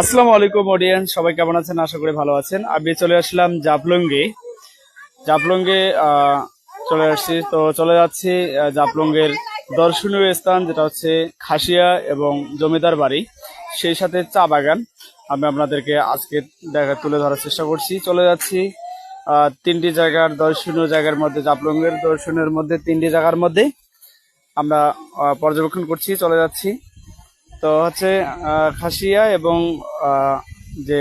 আসসালামু আলাইকুম অডিয়েন্স সবাই কেমন আছেন? আশা করি ভালো আছেন। আমি চলে আসলাম জাপলঙ্গে জাপলঙ্গে চলে আসছি। তো চলে যাচ্ছি জাপলঙ্গের দর্শনীয় স্থান, যেটা হচ্ছে খাসিয়া এবং জমিদার বাড়ি। সেই সাথে চা বাগান। আমি আপনাদেরকে আজকে দেখা তুলে ধরার চেষ্টা করছি। চলে যাচ্ছি তিনটি জায়গার দর্শনীয় জায়গার মধ্যে জাপলঙ্গের দর্শনের মধ্যে তিনটি জায়গার মধ্যে। আমরা পর্যবেক্ষণ করছি, চলে যাচ্ছি। তো হচ্ছে খাসিয়া এবং যে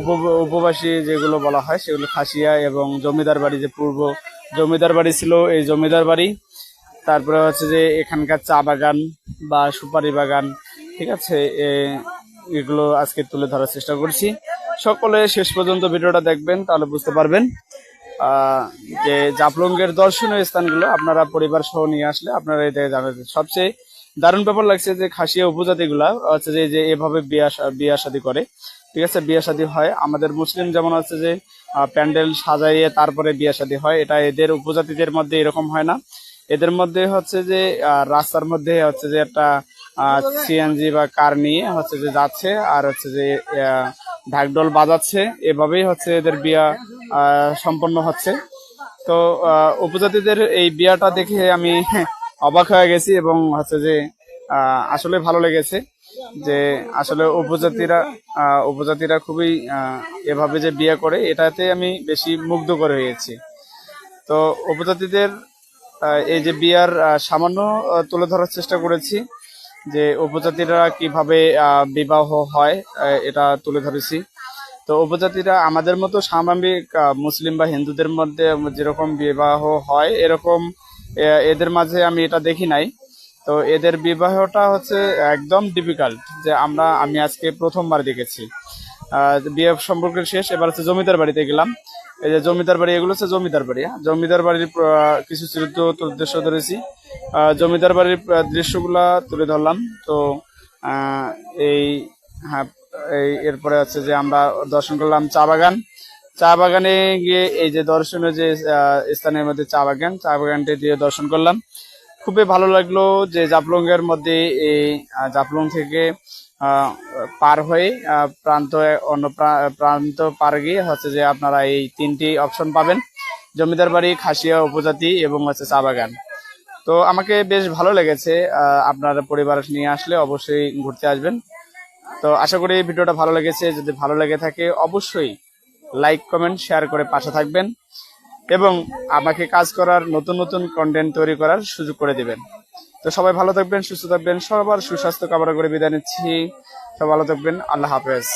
উপ- উপবাসী যেগুলো বলা হয়, সেগুলো খাসিয়া এবং জমিদার বাড়ি যে পূর্ব জমিদার বাড়ি ছিল, এই জমিদার বাড়ি। তারপরে হচ্ছে যে, এখানকার চা বাগান বা সুপারি বাগান, ঠিক আছে? এগুলো আজকে তুলে ধরার চেষ্টা করছি। সকলে শেষ পর্যন্ত ভিডিওটা দেখবেন, তাহলে বুঝতে পারবেন যে জাপলঙ্গের দর্শনীয় স্থানগুলো আপনারা পরিবার সহ নিয়ে আসলে আপনারা জায়গায় জানাবেন সবচেয়ে দারুণ ব্যাপার লাগছে যে খাসিয়া উপজাতিগুলা হচ্ছে যে যে এভাবে বিয়া বিয়া শাদী করে। ঠিক আছে বিয়া শাদী হয়। আমাদের মুসলিম যেমন আছে যে প্যান্ডেল সাজাইয়ে তারপরে বিয়া শাদী হয়। এটা এদের উপজাতিদের মধ্যে এরকম হয় না। এদের মধ্যে হচ্ছে যে রাস্তার মধ্যে হচ্ছে যে একটা সিএনজি বা কার নিয়ে হচ্ছে যে যাচ্ছে আর হচ্ছে যে আহ, ঢাকঢোল বাজাচ্ছে। এভাবেই হচ্ছে এদের বিয়া সম্পন্ন হচ্ছে। তো উপজাতিদের এই বিয়াটা দেখে আমি অবাক হয়ে গেছি এবং হচ্ছে যে আসলে ভালো লেগেছে যে আসলে উপজাতিরা উপজাতিরা খুবই এভাবে যে বিয়ে করে, এটাতে আমি বেশি মুগ্ধ করে হয়েছি। তো উপজাতিদের এই যে বিয়ার সামান্য তুলে ধরার চেষ্টা করেছি যে উপজাতিরা কীভাবে বিবাহ হয় এটা তুলে ধরেছি। তো উপজাতিরা আমাদের মতো স্বাভাবিক মুসলিম বা হিন্দুদের মধ্যে যেরকম বিবাহ হয়, এরকম এদের মাঝে আমি এটা দেখি নাই। তো এদের বিবাহটা হচ্ছে একদম ডিফিকাল্ট যে আমরা, আমি আজকে প্রথমবার দেখেছি। বিয়ে সম্পর্ক শেষ, এবার হচ্ছে জমিদার বাড়িতে গেলাম। এই যে জমিদার বাড়ি, এগুলো হচ্ছে জমিদার বাড়ি হ্যাঁ? জমিদার বাড়ির কিছু চিত্র দৃশ্য ধরেছি। জমিদার বাড়ির দৃশ্যগুলা তুলে ধরলাম। তো এই হ্যাঁ এই, এরপরে হচ্ছে যে আমরা দর্শন করলাম চা বাগান। চা বাগানে গিয়ে এই যে দর্শনীয় যে স্থানের মধ্যে চা বাগান, চা বাগানটি দিয়ে দর্শন করলাম। খুবই ভালো লাগল যে জাপলং এর মধ্যে এই জাপলং থেকে পার হয়ে প্রান্ত, অন্য প্রা- প্রান্ত পার গিয়ে হচ্ছে যে আপনারা এই তিনটি অপশন পাবেন। জমিদার বাড়ি, খাসিয়া উপজাতি এবং হচ্ছে চা বাগান। তো আমাকে বেশ ভালো লেগেছে আপনার পরিবার নিয়ে আসলে অবশ্যই ঘুরতে আসবেন। তো আশা করি ভিডিওটা ভালো লেগেছে। যদি ভালো লেগে থাকে, অবশ্যই লাইক কমেন্ট শেয়ার করে পাশে থাকবেন এবং আমাকে কাজ করার নতুন নতুন কন্টেন্ট তৈরি করার সুযোগ করে দেবেন। তো সবাই ভালো থাকবেন, সুস্থ থাকবেন, সবার সুস্বাস্থ্য কামনা করে বিদায় নিচ্ছি। সবাই ভালো থাকবেন, আল্লাহ হাফেজ।